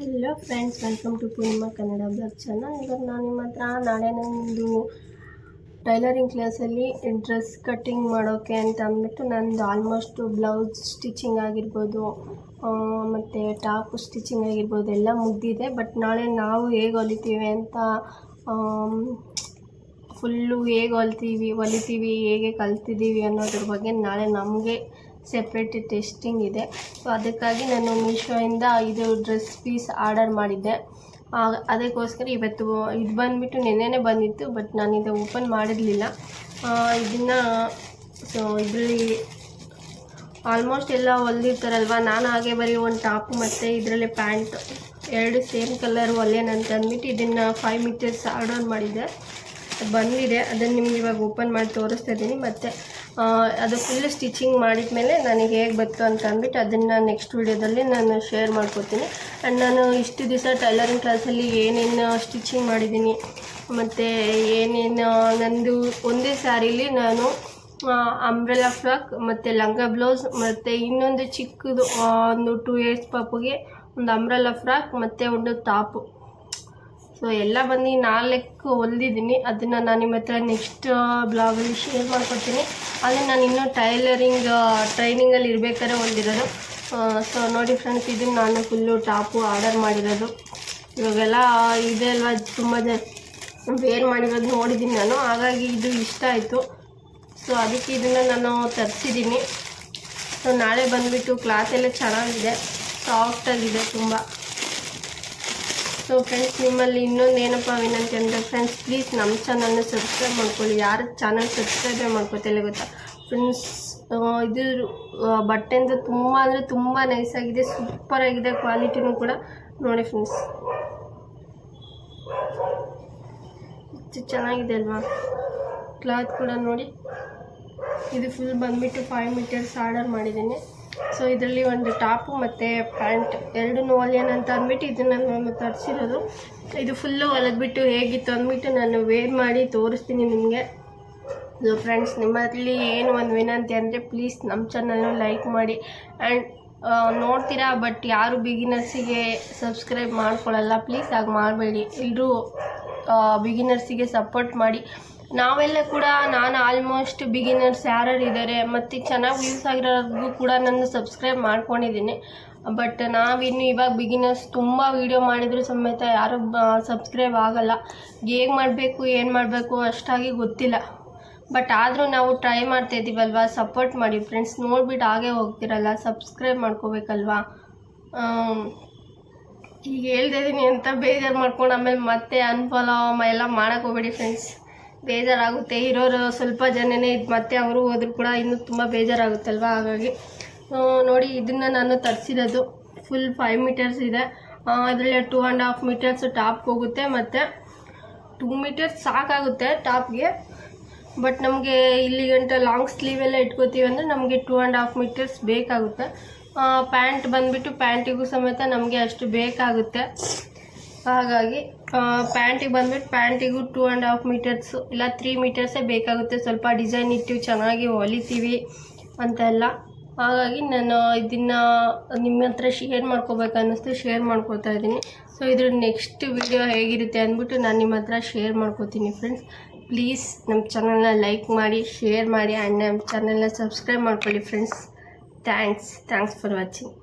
Hello friends welcome to Purnima Kannada blog channel ಇವಾಗ ನಾನು ನಿಮ್ಮ ಹತ್ರ ನಾಳೆ ನಂದು ಟೈಲರಿಂಗ್ ಕ್ಲಾಸಲ್ಲಿ ಡ್ರೆಸ್ ಕಟ್ಟಿಂಗ್ ಮಾಡೋಕ್ಕೆ ಅಂತ ಅಂದ್ಬಿಟ್ಟು ನಂದು ಆಲ್ಮೋಸ್ಟು ಬ್ಲೌಸ್ ಸ್ಟಿಚಿಂಗ್ ಆಗಿರ್ಬೋದು ಮತ್ತು ಟಾಪ್ ಸ್ಟಿಚಿಂಗ್ ಆಗಿರ್ಬೋದು ಎಲ್ಲ ಮುಗ್ದಿದೆ. ಬಟ್ ನಾಳೆ ನಾವು ಹೇಗೆ ಹೊಲಿತೀವಿ ಅಂತ ಫುಲ್ಲು ಹೇಗೆ ಹೊಲ್ತೀವಿ, ಹೊಲಿತೀವಿ, ಹೇಗೆ ಕಲ್ತಿದ್ದೀವಿ ಅನ್ನೋದ್ರ ಬಗ್ಗೆ ನಾಳೆ ನಮಗೆ ಸೆಪ್ರೇಟ್ ಟೆಸ್ಟಿಂಗ್ ಇದೆ. ಸೊ ಅದಕ್ಕಾಗಿ ನಾನು ಮೀಶೋಯಿಂದ ಇದು ಡ್ರೆಸ್ ಪೀಸ್ ಆರ್ಡರ್ ಮಾಡಿದ್ದೆ. ಅದಕ್ಕೋಸ್ಕರ ಇವತ್ತು ಇದು ಬಂದುಬಿಟ್ಟು ನೆನ್ನೆನೇ ಬಂದಿತ್ತು ಬಟ್ ನಾನು ಇದು ಓಪನ್ ಮಾಡಿರಲಿಲ್ಲ. ಇದನ್ನು ಸೊ ಇದರಲ್ಲಿ ಆಲ್ಮೋಸ್ಟ್ ಎಲ್ಲ ಹೊಲ್ದಿರ್ತಾರಲ್ವ? ನಾನು ಹಾಗೆ ಬರೀ ಒಂದು ಟಾಪ್ ಮತ್ತು ಇದರಲ್ಲಿ ಪ್ಯಾಂಟ್ ಎರಡು ಸೇಮ್ ಕಲರ್ ಅಂತ ಅಂದ್ಬಿಟ್ಟು ಇದನ್ನು ಫೈವ್ ಮೀಟರ್ಸ್ ಆರ್ಡರ್ ಮಾಡಿದ್ದೆ. ಬಂದಿದೆ. ಅದನ್ನು ನಿಮ್ಗೆ ಇವಾಗ ಓಪನ್ ಮಾಡಿ ತೋರಿಸ್ತಾ ಇದ್ದೀನಿ. ಮತ್ತು ಅದು ಫುಲ್ ಸ್ಟಿಚಿಂಗ್ ಮಾಡಿದ ಮೇಲೆ ನನಗೆ ಹೇಗೆ ಬಂತು ಅಂತ ಅಂದ್ಬಿಟ್ಟು ಅದನ್ನು ನೆಕ್ಸ್ಟ್ ವೀಡಿಯೋದಲ್ಲಿ ನಾನು ಶೇರ್ ಮಾಡ್ಕೋತೀನಿ. ಆ್ಯಂಡ್ ನಾನು ಇಷ್ಟು ದಿವಸ ಟೈಲರಿಂಗ್ ಕ್ಲಾಸಲ್ಲಿ ಏನೇನು ಸ್ಟಿಚಿಂಗ್ ಮಾಡಿದ್ದೀನಿ, ಮತ್ತು ಏನೇನು, ನಂದು ಒಂದೇ ಸ್ಯಾರೀಲಿ ನಾನು ಅಂಬ್ರೆಲಾ ಫ್ರಾಕ್ ಮತ್ತು ಲಂಗ ಬ್ಲೌಸ್ ಮತ್ತು ಇನ್ನೊಂದು ಚಿಕ್ಕದು ಒಂದು ಟೂ ಇಯರ್ಸ್ ಪಾಪುಗೆ ಒಂದು ಅಂಬ್ರೆಲಾ ಫ್ರಾಕ್ ಮತ್ತು ಒಂದು ಟಾಪು ಸೊ ಎಲ್ಲ ಬಂದು ನಾಲ್ಕು ಹೊಲ್ದಿದ್ದೀನಿ. ಅದನ್ನು ನಾನು ನಿಮ್ಮ ಹತ್ರ ನೆಕ್ಸ್ಟ್ ಬ್ಲಾಗಲ್ಲಿ ಶೇರ್ ಮಾಡ್ಕೊತೀನಿ ಅಲ್ಲಿ ನಾನು ಇನ್ನೂ ಟೈಲರಿಂಗ್ ಟ್ರೈನಿಂಗಲ್ಲಿ ಇರಬೇಕಾದ್ರೆ ಹೊಲ್ದಿರೋದು ಸೊ ನೋಡಿ ಫ್ರೆಂಡ್ಸ್ ಇದನ್ನು ನಾನು ಫುಲ್ಲು ಟಾಪು ಆರ್ಡರ್ ಮಾಡಿರೋದು. ಇವಾಗೆಲ್ಲ ಇದೆ ಅಲ್ವಾ, ತುಂಬ ಜನ ವೇರ್ ಮಾಡಿರೋದು ನೋಡಿದ್ದೀನಿ ನಾನು. ಹಾಗಾಗಿ ಇದು ಇಷ್ಟ ಆಯಿತು. ಸೊ ಅದಕ್ಕೆ ಇದನ್ನು ನಾನು ತರಿಸಿದ್ದೀನಿ ಸೊ ನಾಳೆ ಬಂದುಬಿಟ್ಟು ಕ್ಲಾತ್ ಎಲ್ಲ ಚೆನ್ನಾಗಿದೆ. ಸಾಫ್ಟಾಗಿದೆ ತುಂಬ. ಸೊ ಫ್ರೆಂಡ್ಸ್ ನಿಮ್ಮಲ್ಲಿ ಇನ್ನೊಂದು ಏನಪ್ಪ ವಿನಂತಿ ಅಂದರೆ ಫ್ರೆಂಡ್ಸ್ ಪ್ಲೀಸ್ ನಮ್ಮ ಚಾನಲ್ನ ಸಬ್ಸ್ಕ್ರೈಬ್ ಮಾಡ್ಕೊಳ್ಳಿ. ಯಾರು ಚಾನಲ್ ಸಬ್ಸ್ಕ್ರೈಬೇ ಮಾಡ್ಕೊತಿಲ್ಲ ಗೊತ್ತಾ? ಫ್ರೆಂಡ್ಸ್ ಇದು ಬಟ್ಟೆ ತುಂಬ ಅಂದರೆ ತುಂಬ ನೈಸಾಗಿದೆ ಸೂಪರಾಗಿದೆ ಕ್ವಾಲಿಟಿನೂ ಕೂಡ. ನೋಡಿ ಫ್ರೆಂಡ್ಸ್ ಇಷ್ಟು ಚೆನ್ನಾಗಿದೆ ಅಲ್ವಾ? ಕ್ಲಾತ್ ಕೂಡ ನೋಡಿ. ಇದು ಫುಲ್ ಬಂದುಬಿಟ್ಟು ಫೈವ್ ಮೀಟರ್ಸ್ ಆರ್ಡರ್ ಮಾಡಿದ್ದೀನಿ. ಸೊ ಇದರಲ್ಲಿ ಒಂದು ಟಾಪು ಮತ್ತು ಪ್ಯಾಂಟ್ ಎರಡೂ ಒಲಿಯನ್ ಅಂತ ಅಂದ್ಬಿಟ್ಟು ಇದನ್ನು ನಾನು ತರಿಸಿರೋದು. ಇದು ಫುಲ್ಲು ಹೊಲಿದ್ಬಿಟ್ಟು ಹೇಗಿತ್ತು ಅಂದ್ಬಿಟ್ಟು ನಾನು ವೇರ್ ಮಾಡಿ ತೋರಿಸ್ತೀನಿ ನಿಮಗೆ. ಸೊ ಫ್ರೆಂಡ್ಸ್ ನಿಮ್ಮಲ್ಲಿ ಏನು ಒಂದು ವಿನಂತಿ ಅಂದರೆ ಪ್ಲೀಸ್ ನಮ್ಮ ಚಾನಲ್ನ ಲೈಕ್ ಮಾಡಿ. ಆ್ಯಂಡ್ ನೋಡ್ತೀರಾ ಬಟ್ ಯಾರು ಬಿಗಿನರ್ಸಿಗೆ ಸಬ್ಸ್ಕ್ರೈಬ್ ಮಾಡ್ಕೊಳ್ಳಲ್ಲ ಪ್ಲೀಸ್ ಹಾಗೆ ಮಾಡಬೇಡಿ. ಎಲ್ಲರೂ ಬಿಗಿನರ್ಸಿಗೆ ಸಪೋರ್ಟ್ ಮಾಡಿ. ನಾವೆಲ್ಲ ಕೂಡ ನಾನು ಆಲ್ಮೋಸ್ಟ್ ಬಿಗಿನರ್ಸ್ ಯಾರ್ಯಾರು ಇದ್ದಾರೆ ಮತ್ತು ಚೆನ್ನಾಗಿ ಯೂಸ್ ಆಗಿರೋರ್ಗೂ ಕೂಡ ನಾನು ಸಬ್ಸ್ಕ್ರೈಬ್ ಮಾಡ್ಕೊಂಡಿದ್ದೀನಿ ಬಟ್ ನಾವಿನ್ನು ಇವಾಗ ಬಿಗಿನರ್ಸ್ ತುಂಬ ವೀಡಿಯೋ ಮಾಡಿದರೂ ಸಮೇತ ಯಾರೂ ಸಬ್ಸ್ಕ್ರೈಬ್ ಆಗಲ್ಲ. ಹೇಗೆ ಮಾಡಬೇಕು, ಏನು ಮಾಡಬೇಕು ಅಷ್ಟಾಗಿ ಗೊತ್ತಿಲ್ಲ. ಬಟ್ ಆದರೂ ನಾವು ಟ್ರೈ ಮಾಡ್ತಾ ಇದ್ದೀವಲ್ವಾ ಸಪೋರ್ಟ್ ಮಾಡಿ ಫ್ರೆಂಡ್ಸ್ ನೋಡ್ಬಿಟ್ಟು ಹಾಗೆ ಹೋಗ್ತಿರಲ್ಲ. ಸಬ್ಸ್ಕ್ರೈಬ್ ಮಾಡ್ಕೋಬೇಕಲ್ವಾ? ಈಗ ಹೇಳ್ತಾ ಅಂತ ಬೇಜಾರು ಮಾಡ್ಕೊಂಡು ಆಮೇಲೆ ಮತ್ತೆ ಅನ್ಫಾಲೋ ಎಲ್ಲ ಮಾಡೋಕ್ಕೋಗ್ಬೇಡಿ ಫ್ರೆಂಡ್ಸ್ ಬೇಜಾರಾಗುತ್ತೆ. ಇರೋರು ಸ್ವಲ್ಪ ಜನನೇ ಇದು ಮತ್ತೆ ಅವರು ಹೋದ್ರು ಕೂಡ ಇನ್ನೂ ತುಂಬ ಬೇಜಾರಾಗುತ್ತಲ್ವ? ಹಾಗಾಗಿ ನೋಡಿ, ಇದನ್ನು ನಾನು ತರಿಸಿರೋದು ಫುಲ್ ಫೈವ್ ಮೀಟರ್ಸ್ ಇದೆ. ಅದರಲ್ಲಿ ಟೂ ಆ್ಯಂಡ್ ಹಾಫ್ ಮೀಟರ್ಸ್ ಟಾಪ್ಗೆ ಹೋಗುತ್ತೆ ಮತ್ತು ಟೂ ಮೀಟರ್ಸ್ ಸಾಕಾಗುತ್ತೆ ಟಾಪ್ಗೆ ಬಟ್ ನಮಗೆ ಇಲ್ಲಿ ಲಾಂಗ್ ಸ್ಲೀವ್ ಎಲ್ಲ ಇಟ್ಕೋತೀವಿ ಅಂದರೆ ನಮಗೆ ಟೂ ಆ್ಯಂಡ್ ಹಾಫ್ ಮೀಟರ್ಸ್ ಬೇಕಾಗುತ್ತೆ. ಪ್ಯಾಂಟ್ ಬಂದುಬಿಟ್ಟು ಪ್ಯಾಂಟಿಗೂ ಸಮೇತ ನಮಗೆ ಅಷ್ಟು ಬೇಕಾಗುತ್ತೆ. ಹಾಗಾಗಿ ಪ್ಯಾಂಟಿಗೆ ಬಂದ್ಬಿಟ್ಟು ಪ್ಯಾಂಟಿಗೂ ಟೂ ಆ್ಯಂಡ್ ಹಾಫ್ ಮೀಟರ್ಸು ಇಲ್ಲ ತ್ರೀ ಮೀಟರ್ಸೇ ಬೇಕಾಗುತ್ತೆ. ಸ್ವಲ್ಪ ಡಿಸೈನ್ ಇಟ್ಟು ಚೆನ್ನಾಗಿ ಹೊಲಿತೀವಿ ಅಂತೆಲ್ಲ. ಹಾಗಾಗಿ ನಾನು ಇದನ್ನು ನಿಮ್ಮ ಹತ್ರ ಶೇರ್ ಮಾಡ್ಕೋಬೇಕು ಅನ್ನಿಸ್ತು ಶೇರ್ ಮಾಡ್ಕೋತಾ ಇದ್ದೀನಿ. ಸೊ ಇದ್ರ ನೆಕ್ಸ್ಟ್ ವಿಡಿಯೋ ಹೇಗಿರುತ್ತೆ ಅಂದ್ಬಿಟ್ಟು ನಾನು ನಿಮ್ಮ ಹತ್ರ ಶೇರ್ ಮಾಡ್ಕೋತೀನಿ ಫ್ರೆಂಡ್ಸ್ ಪ್ಲೀಸ್ ನಮ್ಮ ಚಾನಲ್ನ ಲೈಕ್ ಮಾಡಿ ಶೇರ್ ಮಾಡಿ ಆ್ಯಂಡ್ ನಮ್ಮ ಚಾನಲ್ನ ಸಬ್ಸ್ಕ್ರೈಬ್ ಮಾಡ್ಕೊಳ್ಳಿ friends thanks thanks for watching